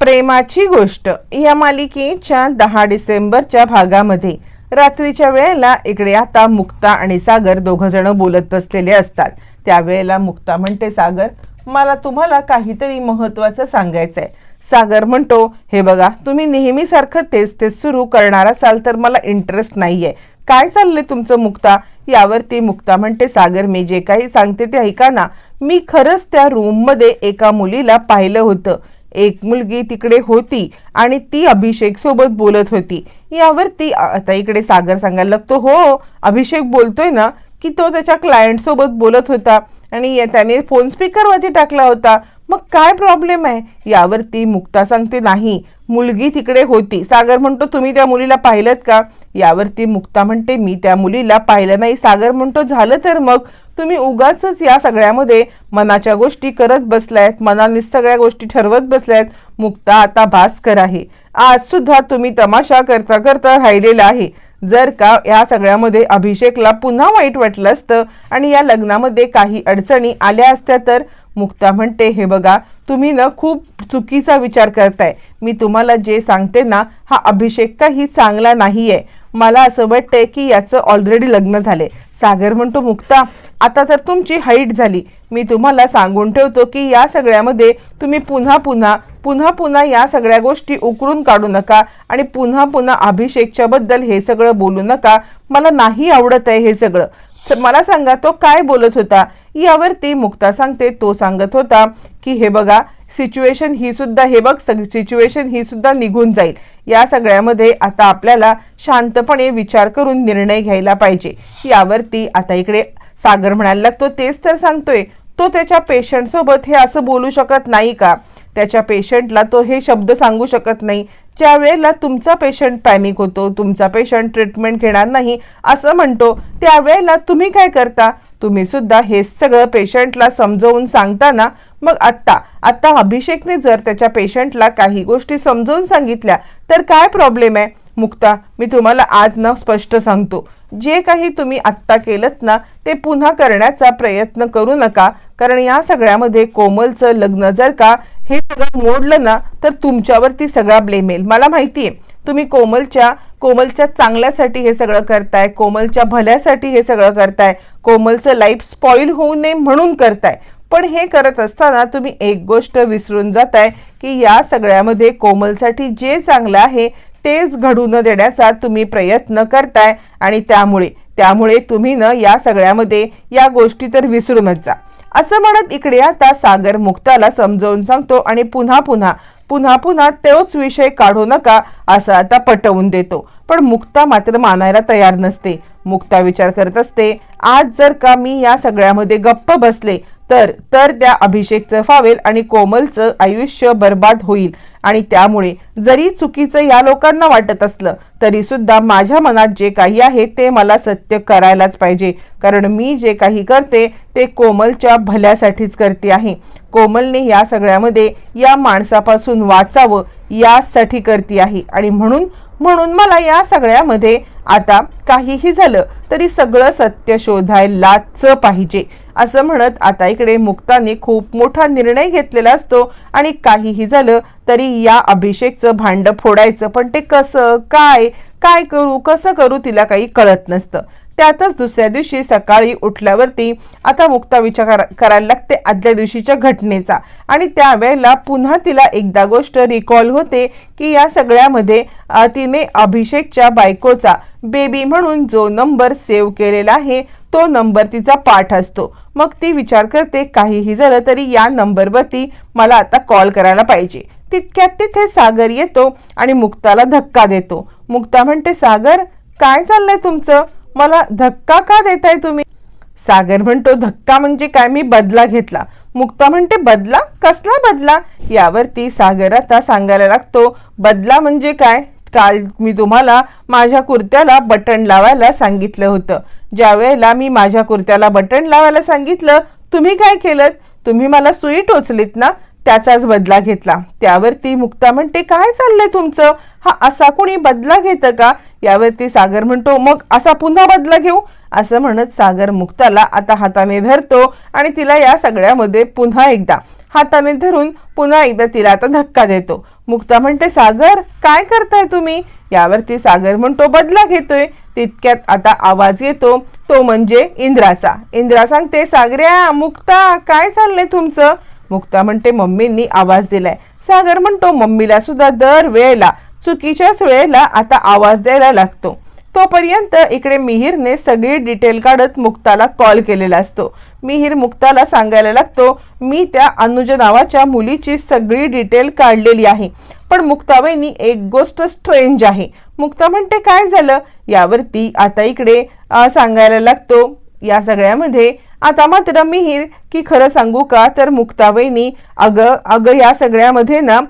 प्रेमाची गोष्ट. या मालिकेच्या दहा डिसेंबरच्या भागामध्ये रात्रीच्या वेळेला इकडे आता मुक्ता आणि सागर दोघ जण बोलत बसलेले असतात. त्यावेळेला मुक्ता म्हणते सागर मला तुम्हाला काहीतरी महत्वाचं सांगायचं आहे सागर म्हणतो हे बघा तुम्ही नेहमीसारखं तेच तेच सुरू करणार असाल तर मला इंटरेस्ट नाही आहे काय चाललंय तुमचं मुक्ता? यावरती मुक्ता म्हणते सागर मी जे काही सांगते ते ऐका ना. मी खरंच त्या रूममध्ये एका मुलीला पाहिलं होतं. एक मुलगी तिकडे होती आणि ती अभिषेक सोबत बोलत होती. यावर ती आता इकडे सागर सांगायला लागतो हो अभिषेक बोलतोय ना की तो त्याच्या क्लायंट सोबत बोलत होता आणि त्याने फोन स्पीकरवरती टाकला होता. मग काय प्रॉब्लेम आहे? यावरती मुक्ता सांगते नाही मुलगी तिकडे होती. सागर म्हणतो तुम्ही त्या मुलीला पाहिलं का? यावरती मुक्ता म्हणते मी त्या मुलीला पाहिलं नाही. सागर म्हणतो झालं तर मग? तुम्ही उगाच या सगळ्यामध्ये मनाच्या गोष्टी करत बसलायत. मनाने सगळ्या गोष्टी ठरवत बसल्यात. मुक्ता आता भास्कर आहे. आज सुद्धा तुम्ही तमाशा करता करता राहिलेला आहे. जर का या सगळ्यामध्ये अभिषेकला पुन्हा वाईट वाटलं असतं आणि या लग्नामध्ये काही अडचणी आल्या असत्या तर? मुक्ता म्हणते हे बघा तुम्ही ना खूप चुकीचा विचार करताय. मी तुम्हाला जे सांगते ना हा अभिषेक काही चांगला नाही आहे मला असं वाटतंय की याचं ऑलरेडी लग्न झाले सागर म्हणतो मुक्ता आता तर तुमची हाईट झाली. मी तुम्हाला सांगून ठेवतो की या सगळ्यामध्ये तुम्ही पुन्हा पुन्हा पुन्हा पुन्हा या सगळ्या गोष्टी उकरून काढू नका आणि पुन्हा पुन्हा अभिषेकच्या बद्दल हे सगळं बोलू नका. मला नाही आवडत आहे हे सगळं. मला सांगा तो काय बोलत होता? यावरती मुक्ता सांगते तो सांगत होता की हे बघा सिच्युएशन ही सुद्धा हे बघ सिच्युएशन ही सुद्धा निघून जाईल. या सगळ्यामध्ये आता आपल्याला शांतपणे विचार करून निर्णय घ्यायला पाहिजे. यावरती आता इकडे सागर म्हणायला लागतो तेच तर सांगतोय तो त्याच्या पेशंटसोबत हे असं बोलू शकत नाही का? त्याच्या पेशंटला तो हे शब्द सांगू शकत नाही. ज्या वेळेला तुमचा पेशंट पॅनिक होतो तुमचा पेशंट ट्रीटमेंट घेणार नाही असं म्हणतो त्यावेळेला तुम्ही काय करता? तुम्ही सुद्धा हे सगळं पेशंटला समजवून सांगताना मग आत्ता आत्ता अभिषेकने जर त्याच्या पेशंटला काही गोष्टी समजवून सांगितल्या तर काय प्रॉब्लेम आहे? मुक्ता मी तुम्हाला आज ना स्पष्ट सांगतो. जे काही तुम्ही आत्ता केलं ना ते पुन्हा करण्याचा प्रयत्न करू नका कारण या सगळ्यामध्ये कोमलचं लग्न जर का हे सगळं मोडलं ना तर तुमच्यावरती सगळा ब्लेम येईल. मला माहिती आहे तुम्ही कोमलच्या कोमलच्या चांगल्यासाठी हे सगळं करताय कोमलच्या भल्यासाठी हे सगळं करताय कोमलचं लाईफ स्पॉईल होऊ नये म्हणून करताय. पण हे करत असताना तुम्ही एक गोष्ट विसरून जाताय की या सगळ्यामध्ये कोमलसाठी जे चांगलं आहे तेच घडू न देण्याचा तुम्ही प्रयत्न करताय आणि त्यामुळे त्यामुळे तुम्ही न या सगळ्यामध्ये या गोष्टी तर विसरूनच जा. असं म्हणत इकडे आता सागर मुक्ताला समजावून सांगतो आणि पुन्हा पुन्हा पुन्हा पुन्हा तोच विषय काढू नका असं आता पटवून देतो. पण मुक्ता मात्र मानायला तयार नसते. मुक्ता विचार करत असते आज जर का मी या सगळ्यामध्ये गप्प बसले तर तर त्या अभिषेकचं फावेल आणि कोमलचं आयुष्य बर्बाद होईल. आणि त्यामुळे जरी चुकीचं या लोकांना वाटत असलं तरी सुद्धा माझ्या मनात जे काही आहे ते मला सत्य करायलाच पाहिजे. कारण मी जे काही करते ते कोमलच्या भल्यासाठीच करते आहे. कोमलने या सगळ्यामध्ये या माणसापासून वाचावं यासाठी करते आहे. आणि म्हणून म्हणून मला या सगळ्यामध्ये आता काहीही झालं तरी सगळं सत्य शोधायलाच पाहिजे. असं म्हणत आता इकडे मुक्ताने खूप मोठा निर्णय घेतलेला असतो आणि काहीही झालं तरी या अभिषेकचं भांड फोडायचं. पण ते कसं? काय? काय करू? कसं करू? तिला काही कळत नसतं. त्यातच दुसऱ्या दिवशी सकाळी उठल्यावरती आता मुक्ता विचार करा- करायला लागते आदल्या दिवशीच्या घटनेचा. आणि त्यावेळेला पुन्हा तिला एकदा गोष्ट रिकॉल होते की या सगळ्यामध्ये तिने अभिषेकच्या बायकोचा बेबी म्हणून जो नंबर सेव्ह केलेला आहे तो नंबर तिचा पाठ असतो. मग ती विचार करते काहीही झालं तरी या नंबरवरती मला आता कॉल करायला पाहिजे. तितक्यात तिथे सागर येतो आणि मुक्ताला धक्का देतो. मुक्ता म्हणते सागर काय चाललंय तुमचं? मला धक्का का देताय तुम्ही? सागर म्हणतो धक्का म्हणजे काय? मी बदला घेतला. मुक्ता म्हणते बदला? कसला बदला? यावरती सागर आता सांगायला लागतो बदला म्हणजे काय? काल मी तुम्हाला माझ्या कुर्त्याला बटन लावायला सांगितलं होतं. ज्या वेळेला मी माझ्या कुर्त्याला बटन लावायला सांगितलं तुम्ही काय केलं तुम्ही मला सुई टोचलीत ना? त्याचाच बदला घेतला. त्यावरती मुक्ता म्हणते काय चाललंय तुमचं? हा असा कोणी बदला घेतं का? यावरती सागर म्हणतो मग असा पुन्हा बदला घेऊ? असं म्हणत सागर मुक्ताला आता हाताने धरतो आणि तिला या सगळ्यामध्ये पुन्हा एकदा हाताने धरून पुन्हा एकदा तिला आता धक्का देतो. मुक्ता म्हणते सागर काय करताय तुम्ही? यावरती सागर म्हणतो बदला घेतोय. तितक्यात आता आवाज येतो तो म्हणजे इंद्राचा. इंद्रा सांगते सागऱ्या मुक्ता काय चाललंय तुमचं? मुक्ता म्हणते मम्मींनी आवाज दिलाय. सागर म्हणतो मम्मीला सुद्धा दर वेळेला चुकीच्याच वेळेला आता आवाज द्यायला लागतो. तोपर्यंत इकडे मिहीरने सगळी डिटेल काढत मुक्ताला कॉल केलेला असतो. मिहीर मुक्ताला सांगायला लागतो मी त्या अनुज नावाच्या मुलीची सगळी डिटेल काढलेली आहे पण मुक्ताबाईंनी एक गोष्ट स्ट्रेंज आहे. मुक्ता म्हणते काय झालं? यावरती आता इकडे सांगायला लागतो या सगळ्यामध्ये आता मात्र मिहीर की खरं सांगू का? तर मुक्ताबाईंनी अगं अगं या सगळ्यामध्ये ना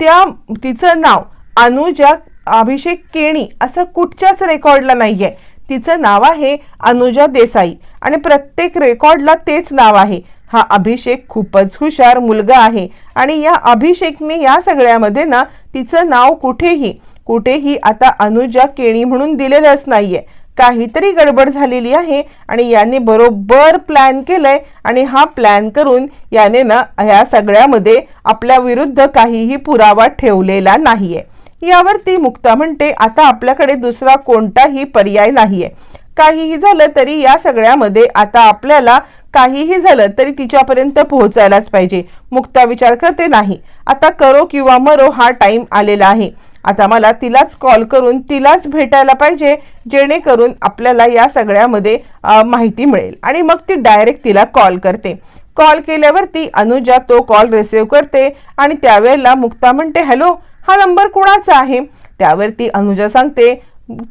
त्या तिचं नाव अनुजा अभिषेक केणी असं कुठच्याच रेकॉर्डला नाही आहे तिचं नाव आहे अनुजा देसाई. आणि प्रत्येक रेकॉर्डला तेच नाव आहे. हा अभिषेक खूपच हुशार मुलगा आहे. आणि या अभिषेकने या सगळ्यामध्ये ना तिचं नाव कुठेही कुठेही आता अनुजा केणी म्हणून दिलेलंच नाहीये. काहीतरी गडबड झालेली आहे आणि याने बरोबर प्लॅन केलंय आणि हा प्लॅन करून याने ना ह्या सगळ्यामध्ये आपल्या विरुद्ध काहीही पुरावा ठेवलेला नाहीये. यावरती मुक्ता म्हणते आता आपल्याकडे दुसरा कोणताही पर्याय नाहीये. काहीही झालं तरी या सगळ्यामध्ये आता आपल्याला काहीही झालं तरी तिच्यापर्यंत पोहोचायलाच पाहिजे. मुक्ता विचार करते नाही. आता करो किंवा मरो हा टाइम आलेला आहे. आता मला तिलाच कॉल करून तिलाच भेटायला पाहिजे जेणेकरून आपल्याला या सगळ्यामध्ये माहिती मिळेल. आणि मग ती डायरेक्ट तिला कॉल करते. कॉल केल्यावरती अनुजा तो कॉल रिसिव्ह करते आणि त्यावेळेला मुक्ता म्हणते हॅलो हा नंबर कुणाचा आहे? त्यावरती अनुजा सांगते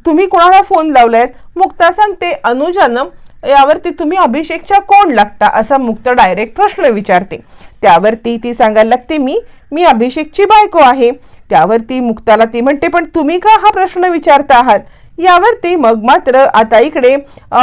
तुम्ही कोणाला फोन लावलायत? मुक्ता सांगते अनुजानं यावरती तुम्ही अभिषेकच्या कोण लागता? असा मुक्त डायरेक्ट प्रश्न विचारते. त्यावरती ती सांगायला लागते मी मी अभिषेकची बायको आहे. त्यावरती मुक्ताला ती म्हणते पण तुम्ही का हा प्रश्न विचारता आहात? यावरती मग मात्र आता इकडे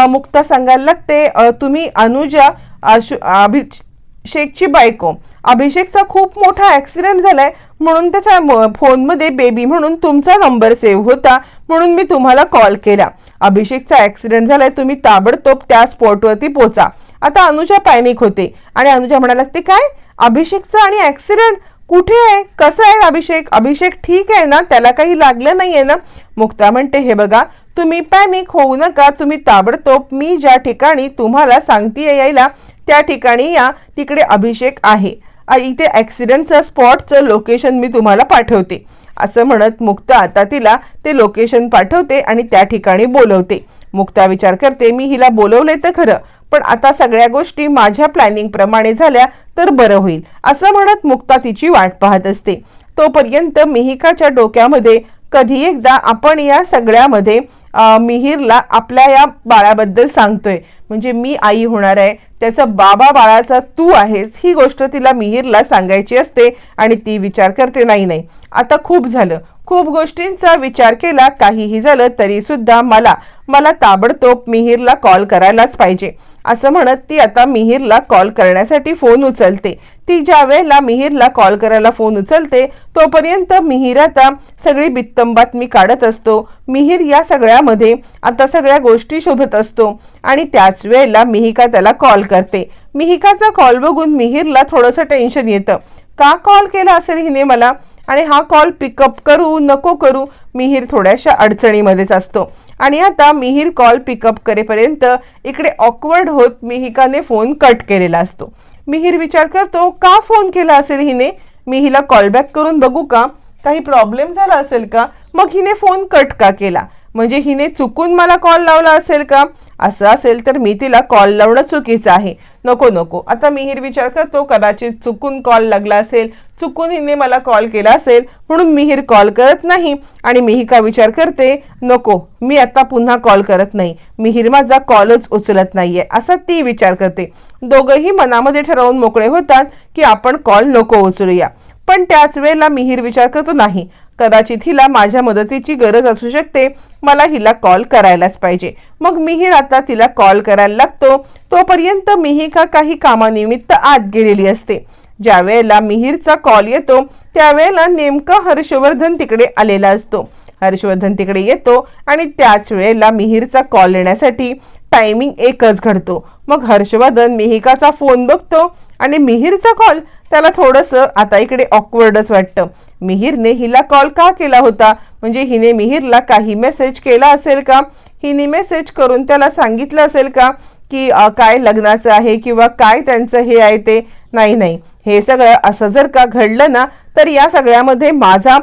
मुक्ता सांगायला लागते तुम्ही अनुजा अभिषेकची बायको. अभिषेकचा खूप मोठा ॲक्सिडेंट झालाय म्हणून त्याच्या फोनमध्ये बेबी म्हणून तुमचा नंबर सेव्ह होता म्हणून मी तुम्हाला कॉल केला. अभिषेकचा ॲक्सिडेंट झालाय तुम्ही ताबडतोब त्या स्पॉटवरती पोचा. आता अनुजा पॅनिक होते आणि अनुजा म्हणायला लागते काय? अभिषेकचं आणि ॲक्सिडेंट कुठे आहे? कसं आहे अभिषेक? अभिषेक ठीक आहे ना? त्याला काही लागलं नाहीये ना? मुक्ता म्हणते हे बघा तुम्ही पॅनिक होऊ नका तुम्ही ताबडतोब मी ज्या ठिकाणी तुम्हाला सांगते यायला त्या ठिकाणी या तिकडे अभिषेक आहे. इथे ॲक्सिडेंटचं स्पॉटचं लोकेशन मी तुम्हाला पाठवते. असं म्हणत मुक्ता आता तिला ते लोकेशन पाठवते आणि त्या ठिकाणी बोलवते. मुक्ता विचार करते मी हिला बोलवले तर खरं पण आता सगळ्या गोष्टी माझ्या प्लॅनिंग प्रमाणे झाल्या तर बरं होईल असं म्हणत मुक्ता तिची वाट पाहत असते. तोपर्यंत मिहिकाच्या डोक्यामध्ये कधी एकदा आपण या सगळ्यामध्ये मिहिरला मिहीरला आपल्या या बाळाबद्दल सांगतोय. म्हणजे मी आई होणार आहे त्याचा बाबा बाळाचा तू आहेस ही गोष्ट तिला मिहीरला सांगायची असते आणि ती विचार करते नाही नाही आता खूप झालं. खूप गोष्टींचा विचार केला काहीही झालं तरीसुद्धा मला मला ताबडतोब मिहीरला कॉल करायलाच पाहिजे. असं म्हणत ती आता मिहीरला कॉल करण्यासाठी फोन उचलते. ती ज्या वेळेला मिहीरला कॉल करायला फोन उचलते तोपर्यंत मिहीर आता सगळी बित्तम बातमी काढत असतो. मिहीर या सगळ्यामध्ये आता सगळ्या गोष्टी शोधत असतो आणि त्याच वेळेला मिहिका त्याला कॉल करते. मिहिकाचा कॉल बघून मिहीरला थोडंसं टेन्शन येतं. का कॉल केला असेल हिने मला? आणि हा कॉल पिकअप करू नको करू मिहीर थोड्याशा अडचणीमध्येच असतो. आणि आता मिहीर कॉल पिकअप करेपर्यंत इकडे ऑकवर्ड होत मिहिकाने फोन कट केलेला असतो. मिहीर विचार करतो का फोन केला असेल हिने? मी हिला कॉल बॅक करून बघू का? काही प्रॉब्लेम झाला असेल का? मग हिने फोन कट का केला? म्हणजे हिने चुकून मला कॉल लावला असेल का? असं असेल तर मी तिला कॉल लावणं चुकीचं आहे. नको नको. आता मिहीर विचार करतो कदाचित चुकून कॉल लागला असेल चुकून हिने मला कॉल केला असेल म्हणून मिहीर कॉल करत नाही. आणि मिहिका विचार करते? नको मी आता पुन्हा कॉल करत नाही. मिहीर माझा कॉलच उचलत नाहीये असा ती विचार करते. दोघंही मनामध्ये ठरवून मोकळे होतात की आपण कॉल नको उचलूया. पण त्याच वेळेला मिहीर विचार करतो नाही. कदाचित हिला माझ्या मदतीची गरज असू शकते. मला हिला कॉल करायलाच पाहिजे. मग मिहीर आता तिला कॉल करायला लागतो. तोपर्यंत मिहिका काही कामानिमित्त आत गेलेली असते. ज्या वेळेला मिहीरचा कॉल येतो त्यावेळेला नेमका हर्षवर्धन तिकडे आलेला असतो. हर्षवर्धन तिकडे येतो आणि त्याच वेळेला मिहीरचा कॉल येण्यासाठी टायमिंग एकच घडतो. मग हर्षवर्धन मिहिकाचा फोन बघतो आणि मिहीरचा कॉल त्याला थोडंसं आता इकडे ऑकवर्डच वाटतं. मिहीरने हिला कॉल का केला होता? म्हणजे हिने मिहीरला काही मेसेज केला असेल का? हिने मेसेज करून त्याला सांगितलं असेल का? की काय लग्नाचं आहे किंवा काय त्यांचं हे आहे ते? नाही नाही. हे सगळं असं जर का घडलं ना तर या सगळ्यामध्ये माझा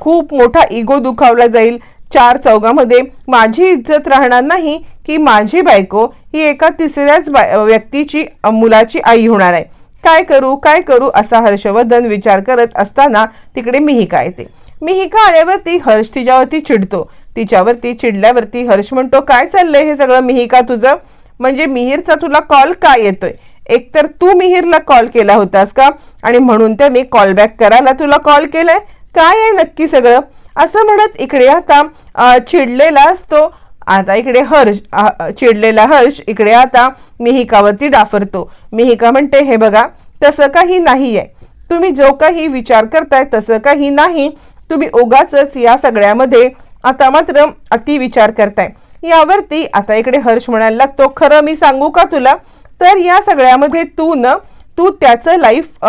खूप मोठा इगो दुखावला जाईल. चार चौघामध्ये माझी इज्जत राहणार नाही की माझी बायको ही एका तिसऱ्याच बाय- व्यक्तीची मुलाची आई होणार आहे. काय करू काय करू असा हर्षवर्धन विचार करत असताना तिकडे मिहिका येते. मिहिका आल्यावरती हर्ष तिच्यावरती चिडतो. तिच्यावरती चिडल्यावरती हर्ष म्हणतो काय चाललंय हे सगळं मिहिका तुझं? म्हणजे मिहीरचा तुला कॉल का येतोय? एकतर तू मिहीरला कॉल केला होतास का? आणि म्हणून त्याने कॉल बॅक करायला तुला कॉल केलाय? काय आहे नक्की सगळं? असं म्हणत इकडे आता चिडलेला असतो आता इकडे हर्ष चिडलेला हर्ष इकडे आता मिहिकावरती डाफरतो. मिहिका म्हणते हे बघा तसं काही नाही आहे तुम्ही जो काही विचार करताय तसं काही नाही. तुम्ही उगाच या सगळ्यामध्ये आता मात्र अति विचार करताय. यावरती आता इकडे हर्ष म्हणायला लागतो खरं मी सांगू का तुला? तर या सगळ्यामध्ये तू न तू त्याचं लाईफ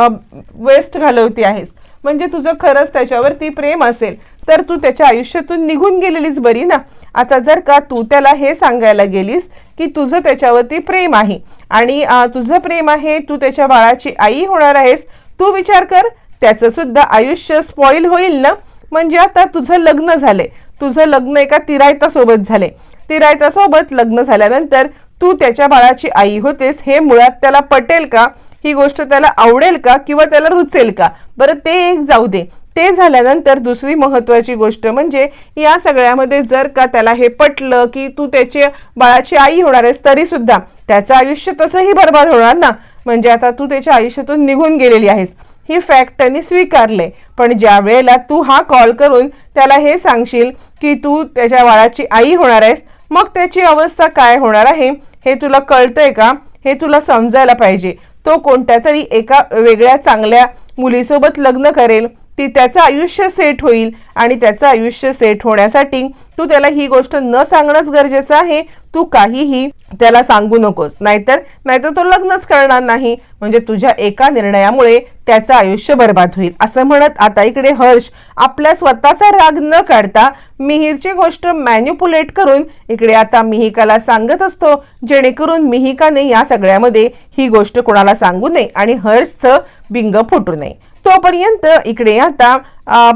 वेस्ट घालवती आहेस. म्हणजे तुझं खरंच त्याच्यावरती प्रेम असेल तर तू त्याच्या आयुष्यातून निघून गेलेलीस बरी ना. आता जर का तू त्याला हे सांगायला गेलीस की तुझं त्याच्यावरती प्रेम आहे आणि तुझं प्रेम आहे तू त्याच्या बाळाची आई होणार आहेस तू विचार कर त्याचं सुद्धा आयुष्य स्पॉईल होईल ना. म्हणजे आता तुझं लग्न झाले तुझं लग्न एका तिरायतासोबत झाले तिरायतासोबत लग्न झाल्यानंतर तू त्याच्या बाळाची आई होतेस हे मुळात त्याला पटेल का? ही गोष्ट त्याला आवडेल का? किंवा त्याला रुचेल का? बरं ते एक जाऊ दे. ते झाल्यानंतर दुसरी महत्वाची गोष्ट म्हणजे या सगळ्यामध्ये जर का त्याला हे पटलं की तू त्याची बाळाची आई होणार आहेस तरी सुद्धा त्याचं आयुष्य तसंही बरबाद होणार ना? म्हणजे आता तू त्याच्या आयुष्यातून निघून गेलेली आहेस. ही फॅक्ट त्यांनी स्वीकारले. पण ज्या वेळेला तू हा कॉल करून त्याला हे सांगशील की तू त्याच्या बाळाची आई होणार आहेस मग त्याची अवस्था काय होणार आहे? हे तुला कळतंय का? हे तुला समजायला पाहिजे. तो कोणत्या तरी एका वेगळ्या चांगल्या मुलीसोबत लग्न करेल. ती त्याचं आयुष्य सेट होईल आणि त्याचं आयुष्य सेट होण्यासाठी तू त्याला ही गोष्ट न सांगणंच गरजेचं आहे. तू काहीही त्याला सांगू नकोस. नाहीतर नाहीतर तो लग्नच करणार नाही. म्हणजे तुझ्या एका निर्णयामुळे त्याचं आयुष्य बर्बाद होईल. असं म्हणत आता इकडे हर्ष आपल्या स्वतःचा राग न काढता मिहीरची गोष्ट मॅन्युपुलेट करून इकडे आता मिहिकाला सांगत असतो. जेणेकरून मिहिकाने या सगळ्यामध्ये ही गोष्ट कोणाला सांगू नये आणि हर्षचं बिंग फुटू नये. तोपर्यंत इकडे आता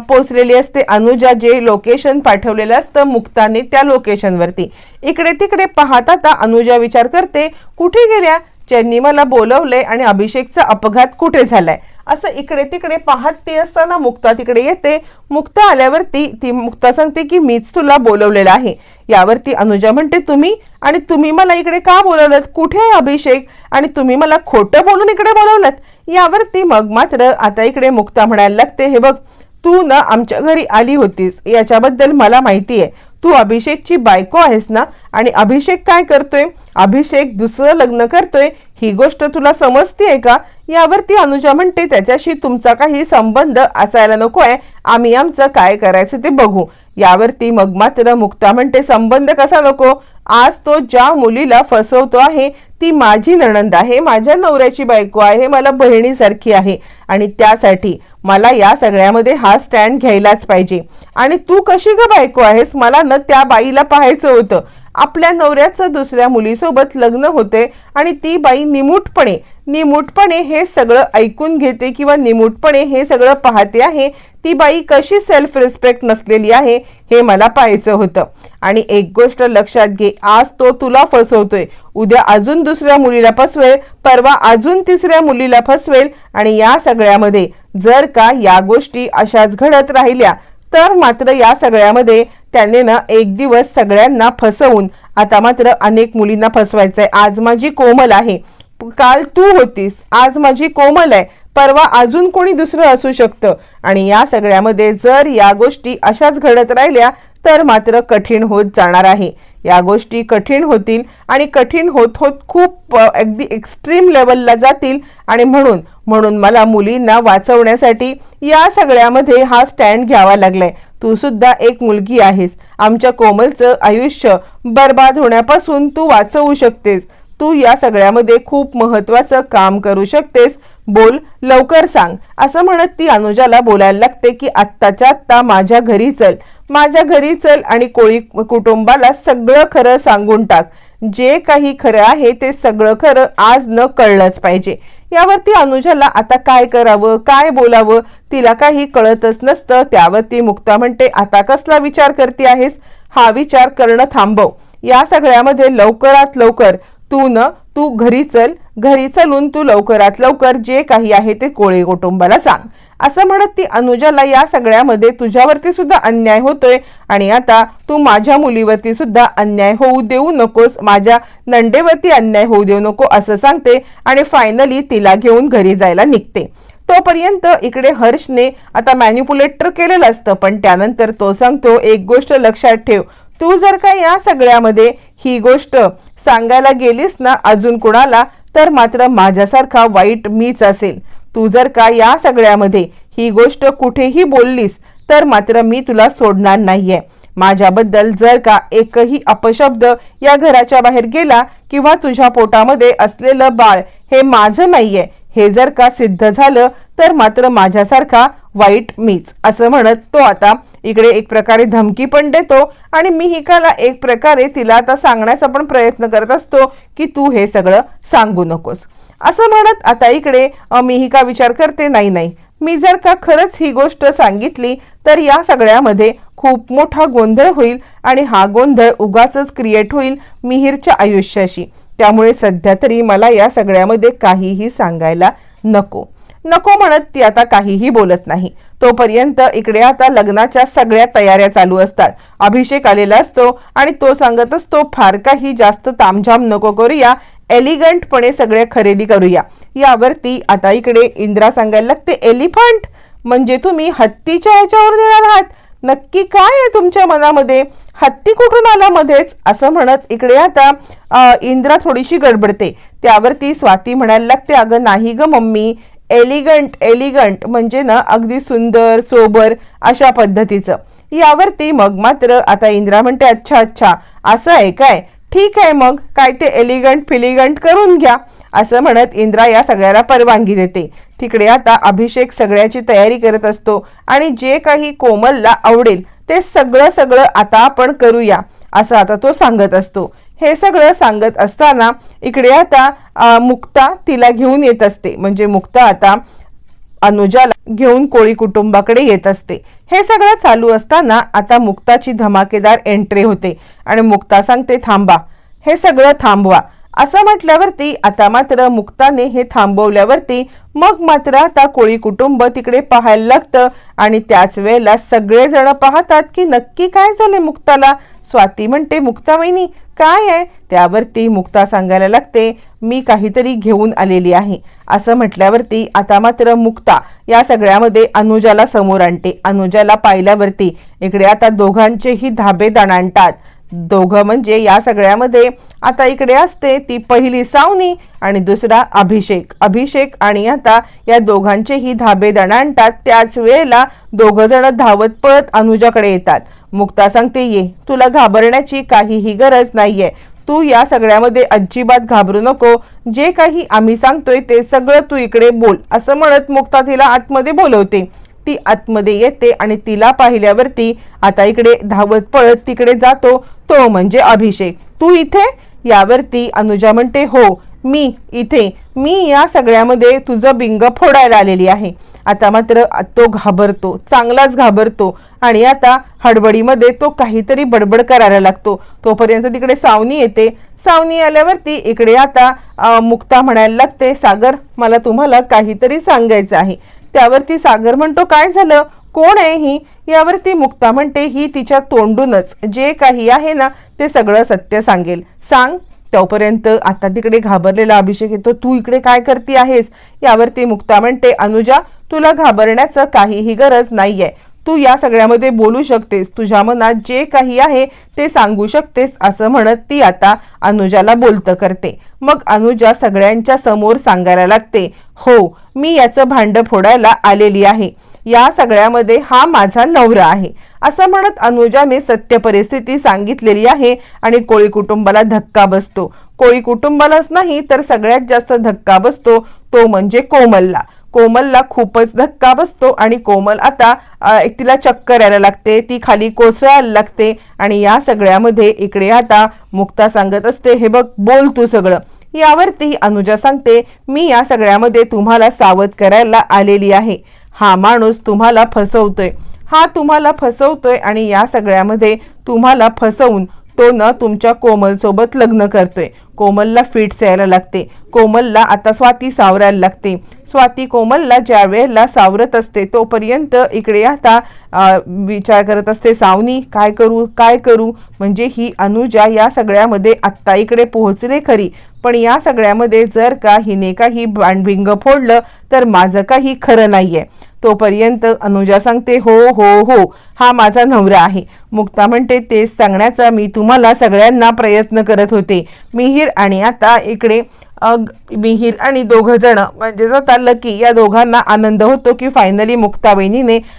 पोचलेली असते अनुजा जे लोकेशन पाठवलेलं असतं मुक्ताने त्या लोकेशनवरती इकडे तिकडे पाहत आता अनुजा विचार करते कुठे गेल्या? ज्यांनी मला बोलवलंय आणि अभिषेकचा अपघात कुठे झालाय? असं इकडे तिकडे पाहत ती असताना मुक्ता तिकडे येते. मुक्ता आल्यावरती ती मुक्ता सांगते की मीच तुला बोलवलेलं आहे. यावरती अनुजा म्हणते तुम्ही? आणि तुम्ही मला इकडे का बोलवलं कुठे आहे अभिषेक? आणि तुम्ही मला खोटं बोलून इकडे बोलवलं यावरती मग मात्र आता इकडे मुक्ता म्हणायला लागते हे बघ तू ना आमच्या घरी आली होतीस. याच्याबद्दल मला माहिती आहे. तू अभिषेकची बायको आहेस ना? आणि अभिषेक काय करतोय? अभिषेक दुसरं लग्न करतोय. ही गोष्ट तुला समजतीये का? यावरती अनुजा म्हणते त्याच्याशी तुमचा काही संबंध असायला नको आहे आम्ही आमचं काय करायचं ते बघू. यावरती मग मात्र मुक्ता म्हणते संबंध कसा नको? आज तो ज्या मुलीला फसवतो आहे ती माझी नणंद आहे माझ्या नवऱ्याची बायको आहे मला बहिणीसारखी आहे. आणि त्यासाठी मला या सगळ्यामध्ये हा स्टँड घ्यायलाच पाहिजे. आणि तू कशी ग बायको आहेस? मला न त्या बाईला पाहायचं होतं. आपल्या नवऱ्याचं दुसऱ्या मुलीसोबत लग्न होते आणि ती बाई निमूटपणे निमूटपणे हे सगळं ऐकून घेते किंवा निमूटपणे हे सगळं पाहते आहे ती बाई कशी सेल्फ रिस्पेक्ट नसलेली आहे हे मला पाहायचं होतं. आणि एक गोष्ट लक्षात घे आज तो तुला फसवतोय. उद्या अजून दुसऱ्या मुलीला फसवेल परवा अजून तिसऱ्या मुलीला फसवेल आणि या सगळ्यामध्ये जर का या गोष्टी अशाच घडत राहिल्या तर मात्र या सगळ्यामध्ये त्याने ना एक दिवस सगळ्यांना फसवून आता मात्र अनेक मुलींना फसवायचंय. आज माझी कोमल आहे. काल तू होतीस. आज माझी कोमल आहे. परवा अजून कोणी दुसरं असू शकतं. आणि या सगळ्यामध्ये जर या गोष्टी अशाच घडत राहिल्या तर मात्र कठीण होत जाणार आहे. या गोष्टी कठीण होतील आणि कठीण होत होत खूप अगदी एक्स्ट्रीम लेवलला जातील. आणि म्हणून म्हणून मला मुलींना वाचवण्यासाठी या सगळ्यामध्ये हा स्टँड घ्यावा लागलाय. तू सुद्धा एक मुलगी आहेस. आमच्या कोमलचं आयुष्य बर्बाद होण्यापासून तू वाचवू शकतेस. तू या सगळ्यामध्ये खूप महत्वाचं काम करू शकतेस. बोल लवकर सांग. असं म्हणत ती अनुजाला बोलायला लागते की आत्ताच्या आत्ता माझ्या घरी चल. माझ्या घरी चल आणि कोळी कुटुंबाला सगळं खरं सांगून टाक. जे काही खरं आहे ते सगळं खरं आज न कळलंच पाहिजे. यावरती अनुजाला आता काय करावं काय बोलावं तिला काही कळतच नसतं. त्यावरती मुक्ता म्हणते आता कसला विचार करते आहेस? हा विचार करणं थांबव. या सगळ्यामध्ये लवकरात लवकर तू न तू घरी चल. घरी चलून तू लवकरात लवकर जे काही आहे ते कोळी कुटुंबाला सांग. असं म्हणत ती अनुजाला या सगळ्यामध्ये तुझ्यावरती सुद्धा अन्याय होतोय आणि आता तू माझ्या मुलीवरती सुद्धा अन्याय होऊ देऊ नकोस माझ्या नंडेवरती अन्याय होऊ देऊ नको असं सांगते आणि फायनली तिला घेऊन घरी जायला निघते. तोपर्यंत इकडे हर्षने आता मॅन्युपुलेटर केलेलं असतं पण त्यानंतर तो सांगतो एक गोष्ट लक्षात ठेव तू जर का या सगळ्यामध्ये ही गोष्ट सांगायला गेलीस ना अजून कुणाला तर मात्र माझ्यासारखा वाईट मीच असेल. तू जर का या सगळ्यामध्ये ही गोष्ट कुठेही बोललीस तर मात्र मी तुला सोडणार नाहीये. माझ्याबद्दल जर का एकही अपशब्द या घराच्या बाहेर गेला किंवा तुझ्या पोटामध्ये असलेलं बाळ हे माझं नाहीये हे जर का सिद्ध झालं तर मात्र माझ्यासारखा वाईट मीच असं म्हणत तो आता इकडे एक प्रकारे धमकी पण देतो आणि मी हिकाला एक प्रकारे तिला आता सांगण्याचा पण प्रयत्न करत असतो की तू हे सगळं सांगू नकोस. असं म्हणत आता इकडे अ, का विचार करते? नाही नाही. मी जर का खरंच ही गोष्ट सांगितली तर या सगळ्यामध्ये खूप मोठा गोंधळ होईल आणि हा गोंधळ उगाच क्रिएट होईल मिहीरच्या आयुष्याशी. त्यामुळे सध्या तरी मला या सगळ्यामध्ये काहीही सांगायला नको. नको म्हणत ती आता काहीही बोलत नाही. तोपर्यंत इकडे आता लग्नाच्या सगळ्या तयाऱ्या चालू असतात. अभिषेक आलेला असतो आणि तो सांगत असतो फार काही जास्त तामझाम नको करूया. एलिगंटपणे सगळे खरेदी करूया. यावरती आता इकडे इंद्रा सांगायला लागते एलिफंट म्हणजे तुम्ही हत्तीच्या याच्यावर देणार आहात? नक्की काय आहे तुमच्या मनामध्ये? हत्ती कुठून आला मध्येच? असं म्हणत इकडे आता इंद्रा थोडीशी गडबडते. त्यावरती स्वाती म्हणायला लागते अगं नाही ग मम्मी एलिगंट एलिगंट म्हणजे ना अगदी सुंदर सोबर अशा पद्धतीचं. यावरती मग मात्र आता इंद्रा म्हणते अच्छा अच्छा असं आहे काय? ठीक आहे मग काय ते एलिगंट फिलिगंट करून घ्या असं म्हणत इंद्रा या सगळ्याला परवानगी देते. तिकडे आता अभिषेक सगळ्याची तयारी करत असतो आणि जे काही कोमलला आवडेल ते सगळं सगळं आता आपण करूया असं आता तो सांगत असतो. हे सगळं सांगत असताना इकडे आता मुक्ता तिला घेऊन येत असते. म्हणजे मुक्ता आता अनुजाला घेऊन कोळी कुटुंबाकडे येत असते. हे सगळं चालू असताना आता मुक्ताची धमाकेदार एंट्री होते. आणि मुक्ता सांगते थांबा हे सगळं थांबवा. असं म्हटल्यावरती आता मात्र मुक्ताने हे थांबवल्यावरती मग मात्र आता कोळी कुटुंब तिकडे पाहायला लागतं. आणि त्याच वेळेला सगळेजण पाहतात की नक्की काय झाले मुक्ताला. स्वाती म्हणते मुक्ता वहिनी काय आहे? त्यावरती मुक्ता सांगायला लागते मी काहीतरी घेऊन आलेली आहे. असं म्हटल्यावरती आता मात्र मुक्ता या सगळ्यामध्ये अनुजाला समोर आणते. अनुजाला पाहिल्यावरती इकडे आता दोघांचेही धाबे दणाणतात दोघं म्हणजे या सगळ्यामध्ये आता इकडे असते ती पहिली सावनी आणि दुसरा अभिषेक. अभिषेक आणि आता या दोघांचेही धाबे दणाणतात त्याच वेळेला दोघ जण धावत पळत अनुजाकडे येतात. मुक्ता सांगते ये तुला घाबरण्याची काहीही गरज नाहीये. तू या सगळ्यामध्ये अजिबात घाबरू नको. जे काही आम्ही सांगतोय ते सगळं तू इकडे बोल असं म्हणत मुक्ता तिला आतमध्ये बोलवते. ती आतमध्ये येते आणि तिला पाहिल्यावरती आता इकडे धावत पळत तिकडे जातो तो म्हणजे अभिषेक. तू इथे? यावरती अनुजा म्हणते हो मी इथे. मी या सगळ्यामध्ये तुझं बिंग फोडायला आलेली आहे. आता मात्र तो घाबरतो चांगलाच घाबरतो आणि आता हडबडीमध्ये तो काहीतरी बडबड करायला लागतो. तोपर्यंत तिकडे सावनी येते. सावनी आल्यावरती इकडे आता मुक्ता म्हणायला लागते सागर मला तुम्हाला काहीतरी सांगायचं आहे. त्यावरती सागर म्हणतो काय झालं? कोण आहे ही? यावरती मुक्ता म्हणते ही तिच्या तोंडूनच. जे काही आहे ना ते सगळं सत्य सांगेल. सांग. तोपर्यंत आता तिकडे घाबरलेला अभिषेक येतो. तू इकडे काय करते आहेस? यावरती मुक्ता म्हणते अनुजा तुला घाबरण्याचं काहीही गरज नाहीये. तू या सगळ्यामध्ये बोलू शकतेस. तुझ्या मनात जे काही आहे ते सांगू शकतेस असं म्हणत ती आता अनुजाला बोलतं करते. मग अनुजा सगळ्यांच्या समोर सांगायला लागते हो मी याचं भांड फोडायला आलेली आहे. या सगळ्यामध्ये हा माझा नवरा आहे. असं म्हणत अनुजाने सत्य परिस्थिती सांगितलेली आहे आणि कोळी कुटुंबाला धक्का बसतो. कोळी कुटुंबालाच नाही तर सगळ्यात जास्त धक्का बसतो तो म्हणजे कोमलला. कोमलला खूपच धक्का बसतो आणि कोमल आता एक तिला चक्कर यायला लागते ती खाली कोसळायला लागते आणि या सगळ्यामध्ये इकडे आता मुक्ता सांगत असते हे बघ बोल तू सगळं. यावरती अनुजा सांगते मी या सगळ्यामध्ये तुम्हाला सावध करायला आलेली आहे. हा माणूस तुम्हाला फसवतोय. हा तुम्हाला फसवतोय आणि या सगळ्यामध्ये तुम्हाला फसवून तो न तुमच्या कोमलसोबत लग्न करतोय. कोमलला फिट्स यायला लागते. कोमलला आता स्वाती सावरायला लागते. स्वाती कोमलला ज्या वेळेला सावरत असते तोपर्यंत इकडे आता विचार करत असते सावनी काय करू काय करू? म्हणजे ही अनुजा या सगळ्यामध्ये आत्ता इकडे पोहोचले खरी. पण या सगळ्यामध्ये जर का हिने काही बाणभिंग फोडलं तर माझं काही खरं नाही आहे तोपर्यंत अनुजा सांगते हो हो हो हा माझा नवरा आहे. मुक्ता म्हणते तेच सांगण्याचा मी तुम्हाला सगळ्यांना प्रयत्न करत होते. मिहीर आणि आता इकडे अग मिहीर आणि दोघं जण म्हणजेच आता लकी या दोघांना आनंद होतो की फायनली मुक्ता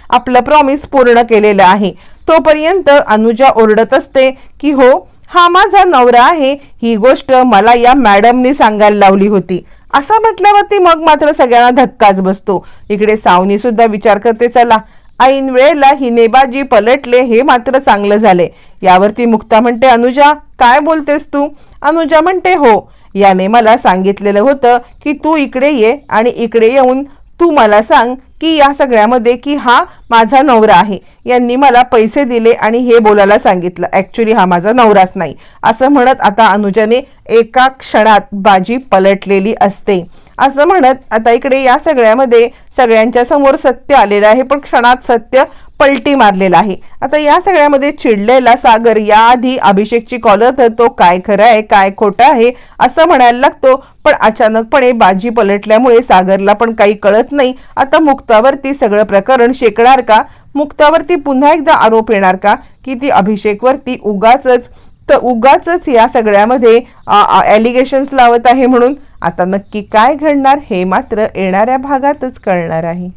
आपलं प्रॉमिस पूर्ण केलेलं आहे. तोपर्यंत अनुजा ओरडत असते की हो हा माझा नवरा आहे. ही गोष्ट मला या मॅडमनी सांगायला लावली होती. असं म्हटल्यावरती मग मात्र सगळ्यांना धक्काच बसतो. इकडे सावनी सुद्धा विचार करते चला ऐन वेळेला हिनेबाजी पलटले हे मात्र चांगलं झाले. यावरती मुक्ता म्हणते अनुजा काय बोलतेस तू? अनुजा म्हणते हो याने मला सांगितलेलं होतं की तू इकडे ये आणि इकडे येऊन तू मला सांग की या सगळ्यामध्ये की हा माझा नवरा आहे. यांनी मला पैसे दिले आणि हे बोलायला सांगितलं. ॲक्च्युली हा माझा नवराच नाही. असं म्हणत आता अनुजाने एका क्षणात बाजी पलटलेली असते. असं म्हणत आता इकडे या सगळ्यामध्ये सगळ्यांच्या समोर सत्य आलेलं आहे पण क्षणात सत्य पलटी मारलेला आहे. आता या सगळ्यामध्ये चिडलेला सागर याआधी अभिषेकची कॉलर धरतो काय खरं आहे काय खोटं आहे? असं म्हणायला लागतो पण अचानकपणे बाजी पलटल्यामुळे सागरला पण काही कळत नाही. आता मुक्तावरती सगळं प्रकरण शेकणार का? मुक्तावरती पुन्हा एकदा आरोप येणार का? की ती अभिषेकवरती उगाचच तर उगाचच या सगळ्यामध्ये ॲलिगेशन्स लावत आहे म्हणून. आता नक्की काय घडणार हे मात्र येणाऱ्या भागातच कळणार आहे.